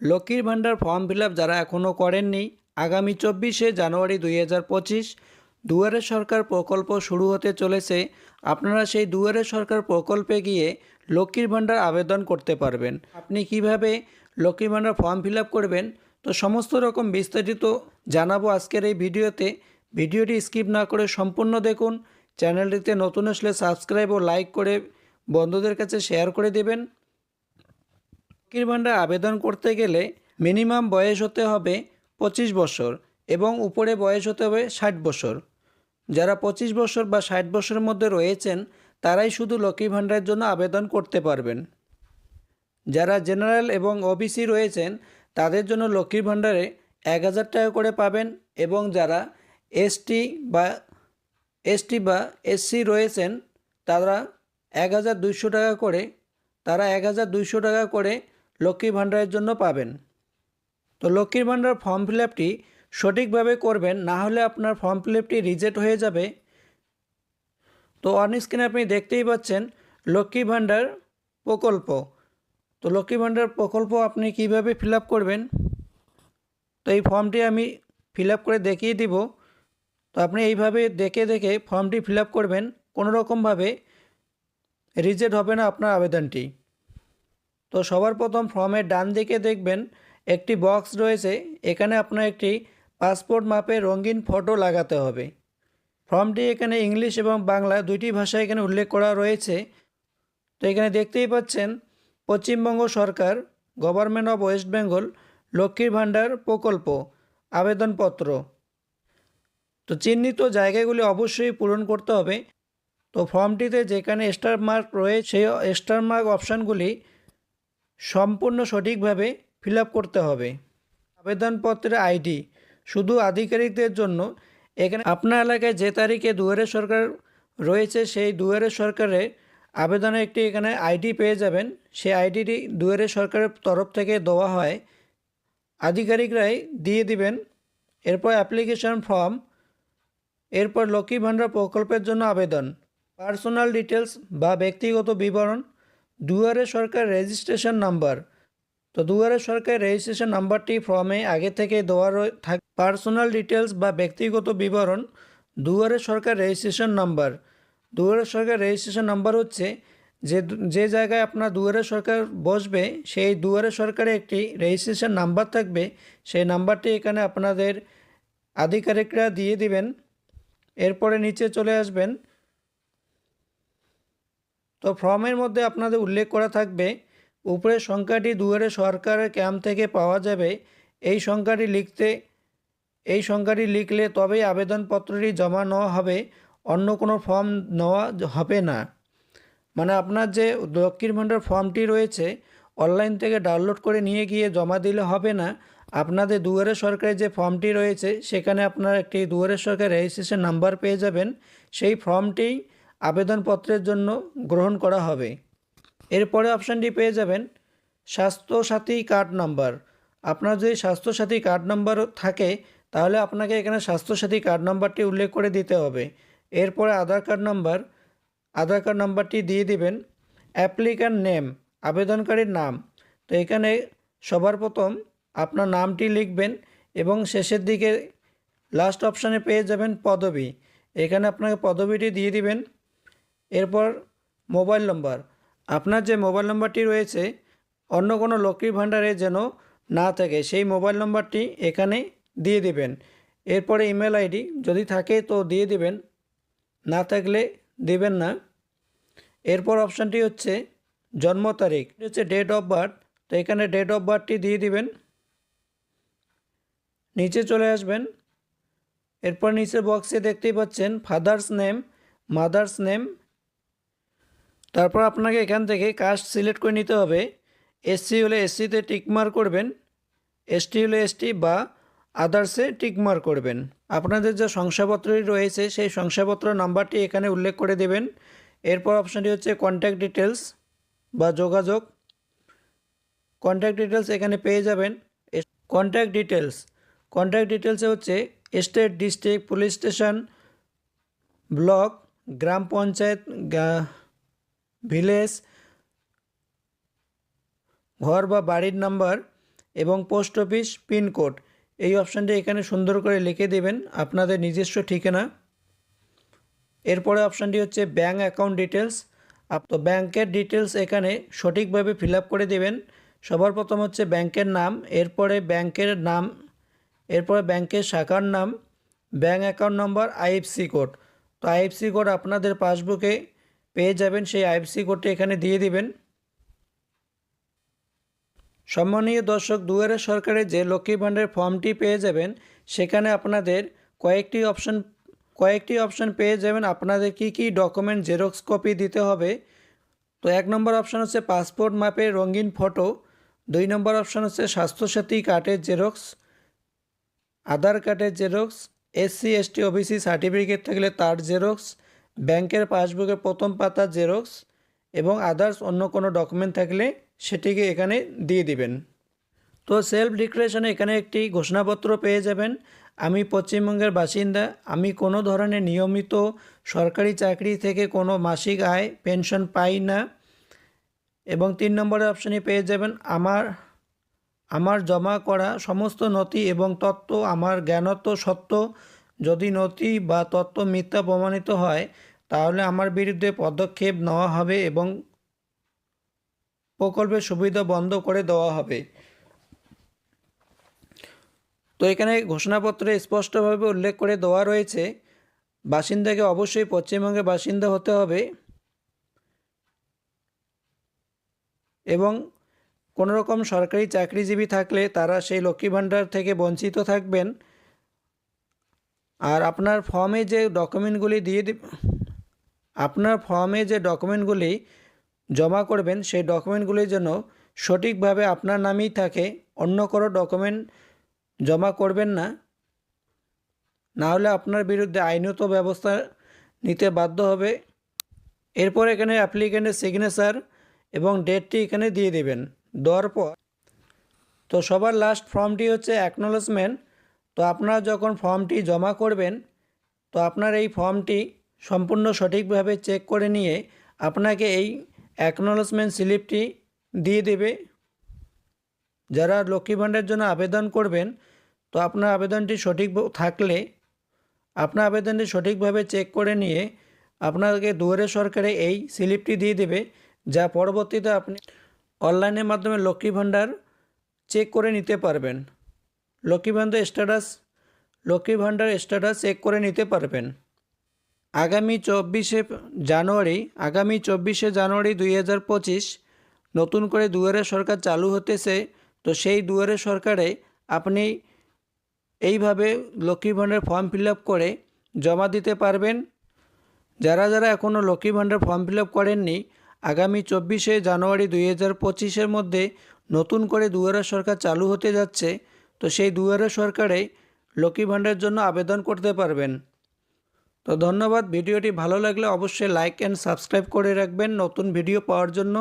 লক্ষ্মীর ভাণ্ডার form fill যারা এখনও করেননি, আগামী চব্বিশে জানুয়ারি দুই হাজার পঁচিশ, দুয়ারে সরকার প্রকল্প শুরু হতে চলেছে। আপনারা সেই দুয়ারে সরকার প্রকল্পে গিয়ে লক্ষ্মীর ভাণ্ডার আবেদন করতে পারবেন। আপনি কীভাবে লক্ষ্মীর ভাণ্ডার ফর্ম ফিল করবেন, তো সমস্ত রকম বিস্তারিত জানাব আজকের এই ভিডিওতে। ভিডিওটি স্কিপ না করে সম্পূর্ণ দেখুন। চ্যানেলটিতে নতুন আসলে সাবস্ক্রাইব ও লাইক করে বন্ধুদের কাছে শেয়ার করে দেবেন। লক্ষ্মীর ভাণ্ডার আবেদন করতে গেলে মিনিমাম বয়স হতে হবে পঁচিশ বছর এবং উপরে বয়স হতে হবে ষাট বছর। যারা পঁচিশ বছর বা ষাট বছরের মধ্যে রয়েছেন, তারাই শুধু লক্ষ্মী ভাণ্ডারের জন্য আবেদন করতে পারবেন। যারা জেনারেল এবং ওবিসি রয়েছেন, তাদের জন্য লক্ষ্মীর ভাণ্ডারে এক হাজার টাকা করে পাবেন এবং যারা এসটি বা এসটি বা এসসি রয়েছেন, তারা এক হাজার দুইশো টাকা করে, তারা এক হাজার দুইশো টাকা করে লক্ষ্মী ভাণ্ডারের জন্য পাবেন। তো লক্ষ্মীর ভাণ্ডার ফর্ম ফিল আপটি সঠিকভাবে করবেন, না হলে আপনার ফর্ম ফিল আপটি রিজেক্ট হয়ে যাবে। তো অন স্ক্রিনে আপনি দেখতেই পাচ্ছেন লক্ষ্মী ভাণ্ডার প্রকল্প। তো লক্ষ্মী ভাণ্ডার প্রকল্প আপনি কীভাবে ফিল আপ করবেন? তো এই ফর্মটি আমি ফিল আপ করে দেখিয়ে দিব। তো আপনি এইভাবে দেখে দেখে ফর্মটি ফিল আপ করবেন, কোনো রকমভাবে রিজেক্ট হবে না আপনার আবেদনটি। তো সবার প্রথম ফর্মের ডান দিকে দেখবেন একটি বক্স রয়েছে, এখানে আপনার একটি পাসপোর্ট মাপে রঙিন ফটো লাগাতে হবে। ফর্মটি এখানে ইংলিশ এবং বাংলা দুইটি ভাষা এখানে উল্লেখ করা রয়েছে। তো এখানে দেখতেই পাচ্ছেন, পশ্চিমবঙ্গ সরকার, government of West Bengal, Lakshmir Bhandar প্রকল্প, আবেদনপত্র। তো চিহ্নিত জায়গাগুলি অবশ্যই পূরণ করতে হবে। তো ফর্মটিতে যেখানে স্টার মার্ক রয়েছে সেই স্টার মার্ক অপশানগুলি সম্পূর্ণ সঠিকভাবে ফিল করতে হবে। আবেদনপত্রের আইডি শুধু আধিকারিকদের জন্য। এখানে আপনার এলাকায় যে তারিখে দুয়ারে সরকার রয়েছে, সেই দুয়ারে সরকারের আবেদনে একটি এখানে আইডি পেয়ে যাবেন। সেই আইডিটি দুয়ারে সরকারের তরফ থেকে দেওয়া হয়। আধিকারিকরাই দিয়ে দিবেন। এরপর অ্যাপ্লিকেশন ফর্ম, এরপর লক্ষ্মী ভাণ্ডার প্রকল্পের জন্য আবেদন। পার্সোনাল ডিটেলস বা ব্যক্তিগত বিবরণ দুয়ারে সরকার রেজিস্ট্রেশন নাম্বার তো দুয়ারে সরকার রেজিস্ট্রেশন নাম্বারটি ফর্মে আগে থেকে দেওয়া থাক পার্সোনাল ডিটেলস বা ব্যক্তিগত বিবরণ দুয়ারে সরকার রেজিস্ট্রেশন নাম্বার দুয়ারে সরকার রেজিস্ট্রেশন নাম্বার হচ্ছে যে যে জায়গায় আপনার দুয়ারে সরকার বসবে, সেই দুয়ারে সরকারে একটি রেজিস্ট্রেশন নাম্বার থাকবে। সেই নাম্বারটি এখানে আপনাদের আধিকারিকরা দিয়ে দিবেন। এরপরে নিচে চলে আসবেন। তো ফর্মের মধ্যে আপনাদের উল্লেখ করা থাকবে উপরের সংখ্যাটি দুয়ারে সরকারের ক্যাম্প থেকে পাওয়া যাবে, এই সংখ্যাটি লিখতে, এই সংখ্যাটি লিখলে তবেই আবেদনপত্রটি জমা নেওয়া হবে, অন্য কোনো ফর্ম নেওয়া হবে না। মানে আপনার যে লক্ষ্মীর ভাণ্ডার ফর্মটি রয়েছে, অনলাইন থেকে ডাউনলোড করে নিয়ে গিয়ে জমা দিলে হবে না। আপনাদের দুয়ারে সরকারের যে ফর্মটি রয়েছে, সেখানে আপনার একটি দুয়ারে সরকার রেজিস্ট্রেশন নাম্বার পেয়ে যাবেন। সেই ফর্মটি আবেদনপত্রের জন্য গ্রহণ করা হবে। এরপরে অপশানটি পেয়ে যাবেন স্বাস্থ্যসাথী কার্ড নাম্বার। আপনার যদি স্বাস্থ্যসাথী কার্ড নাম্বার থাকে, তাহলে আপনাকে এখানে স্বাস্থ্যসাথী কার্ড নাম্বারটি উল্লেখ করে দিতে হবে। এরপরে Aadhaar card number. Aadhaar card নাম্বারটি দিয়ে দিবেন অ্যাপ্লিক্যান্ট নেম, আবেদনকারীর নাম। তো এখানে সবার প্রথম আপনার নামটি লিখবেন এবং শেষের দিকে লাস্ট অপশানে পেয়ে যাবেন পদবি। এখানে আপনাকে পদবিটি দিয়ে দিবেন এরপর মোবাইল নম্বর। আপনার যে মোবাইল নম্বরটি রয়েছে, অন্য কোনো লক্ষ্মীর ভাণ্ডারে যেন না থাকে, সেই মোবাইল নম্বরটি এখানে দিয়ে দিবেন। এরপরে ইমেল আইডি যদি থাকে তো দিয়ে দিবেন, না থাকলে দেবেন না। এরপর অপশানটি হচ্ছে জন্ম তারিখ। হচ্ছে ডেট অফ বার্থ তো এখানে ডেট অফ বার্থটি দিয়ে দিবেন। নিচে চলে আসবেন। এরপর নিচে বক্সে দেখতেই পাচ্ছেন ফাদার্স নেম মাদার্স নেম তারপর আপনাকে এখান থেকে কাস্ট সিলেক্ট করে নিতে হবে। এসসি হলে এসসিতে টিকমার করবেন। এসটি হলে এসটি বা আদার্সে টিকমার করবেন। আপনাদের যে শংসাপত্রটি রয়েছে, সেই শংসাপত্র নাম্বারটি এখানে উল্লেখ করে দেবেন। এরপর অপশানটি হচ্ছে কন্ট্যাক্ট ডিটেলস বা যোগাযোগ। কন্ট্যাক্ট ডিটেলস এখানে পেয়ে যাবেন। কন্ট্যাক্ট ডিটেলস কন্ট্যাক্ট ডিটেলসে হচ্ছে state district police station block গ্রাম পঞ্চায়েত ভিলেজ, ঘর বা বাড়ির নাম্বার এবং পোস্ট অফিস পিনকোড এই অপশানটি এখানে সুন্দর করে লিখে দেবেন আপনাদের নিজস্ব ঠিকানা। এরপরে অপশানটি হচ্ছে ব্যাঙ্ক অ্যাকাউন্ট ডিটেলস তো ব্যাংকের ডিটেলস এখানে সঠিকভাবে ফিল করে দেবেন। সবার প্রথম হচ্ছে ব্যাংকের নাম, এরপরে ব্যাংকের নাম, এরপরে ব্যাংকের শাখার নাম bank account number IFC code তো আইএফসি কোড আপনাদের পাসবুকে পেয়ে যাবেন সেই আইএফসি কোডটি এখানে দিয়ে দিবেন। সম্মানীয় দর্শক, দুয়ারে সরকারের যে লক্ষ্মী ভাণ্ডারের ফর্মটি পেয়ে যাবেন, সেখানে আপনাদের কয়েকটি অপশন কয়েকটি অপশন পেয়ে যাবেন। আপনাদের কি কি ডকুমেন্ট জেরক্স কপি দিতে হবে? তো এক নম্বর অপশান হচ্ছে পাসপোর্ট মাপের রঙিন ফটো। দুই নম্বর অপশান হচ্ছে স্বাস্থ্যসাথী কার্ডের জেরক্স, আধার কার্ডের xerox SC ST OBC certificate থাকলে তার জেরক্স ব্যাংকের পাসবুকের প্রথম পাতার জেরক্স এবং আদার্স অন্য কোনো ডকুমেন্ট থাকলে সেটিকে এখানে দিয়ে দিবেন। তো সেলফ ডিক্লারেশনে এখানে একটি ঘোষণাপত্র পেয়ে যাবেন, আমি পশ্চিমবঙ্গের বাসিন্দা, আমি কোনো ধরনের নিয়মিত সরকারি চাকরি থেকে কোনো মাসিক আয়, পেনশন পাই না। এবং তিন নম্বরের অপশানে পেয়ে যাবেন, আমার আমার জমা করা সমস্ত নথি এবং তত্ত্ব আমার জ্ঞানত সত্য। যদি নথি বা তথ্য মিথ্যা প্রমাণিত হয় তাহলে আমার বিরুদ্ধে পদক্ষেপ নেওয়া হবে এবং প্রকল্পের সুবিধা বন্ধ করে দেওয়া হবে। তো এখানে ঘোষণাপত্রে স্পষ্টভাবে উল্লেখ করে দেওয়া রয়েছে, বাসিন্দাকে অবশ্যই পশ্চিমবঙ্গের বাসিন্দা হতে হবে এবং কোনো রকম সরকারি চাকরিজীবী থাকলে তারা সেই লক্ষ্মী ভাণ্ডার থেকে বঞ্চিত থাকবেন। আর আপনার ফর্মে যে ডকুমেন্টগুলি দিয়ে আপনার ফর্মে যে ডকুমেন্টগুলি জমা করবেন, সেই ডকুমেন্টগুলি যেন সঠিকভাবে আপনার নামেই থাকে, অন্য কোনো ডকুমেন্ট জমা করবেন না। না হলে আপনার বিরুদ্ধে আইনত ব্যবস্থা নিতে বাধ্য হবে। এরপর এখানে অ্যাপ্লিকেন্টের সিগনেচার এবং ডেটটি এখানে দিয়ে দেবেন, দেওয়ার পর। তো সবার লাস্ট ফর্মটি হচ্ছে অ্যাকনোলেজমেন্ট তো আপনারা যখন ফর্মটি জমা করবেন, তো আপনার এই ফর্মটি সম্পূর্ণ সঠিকভাবে চেক করে নিয়ে আপনাকে এই অ্যাকনোলেজমেন্ট স্লিপটি দিয়ে দেবে। যারা লক্ষ্মী ভাণ্ডারের জন্য আবেদন করবেন, তো আপনার আবেদনটি সঠিক থাকলে আপনার আবেদনটি সঠিকভাবে চেক করে নিয়ে আপনাকে দুয়ারে সরকারে এই স্লিপটি দিয়ে দেবে, যা পরবর্তীতে আপনি অনলাইনের মাধ্যমে লক্ষ্মী ভাণ্ডার চেক করে নিতে পারবেন। Lakshmi Bhandar status Lakshmi Bhandar status check করে নিতে পারবেন। আগামী চব্বিশে জানুয়ারি, আগামী চব্বিশে জানুয়ারি দুই হাজার পঁচিশ নতুন করে দুয়ারে সরকার চালু হতেছে। তো সেই দুয়ারে সরকারে আপনি এইভাবে লক্ষ্মী ভাণ্ডার ফর্ম ফিল করে জমা দিতে পারবেন। যারা যারা এখনও লক্ষ্মী ভাণ্ডার ফর্ম ফিল করেননি, আগামী চব্বিশে জানুয়ারি দুই হাজার পঁচিশের মধ্যে নতুন করে দুয়ারে সরকার চালু হতে যাচ্ছে। তো সেই দুয়ারে সরকারে লক্ষ্মী ভাণ্ডারের জন্য আবেদন করতে পারবেন। তো ধন্যবাদ, ভিডিওটি ভালো লাগলে অবশ্যই লাইক অ্যান্ড সাবস্ক্রাইব করে রাখবেন নতুন ভিডিও পাওয়ার জন্য।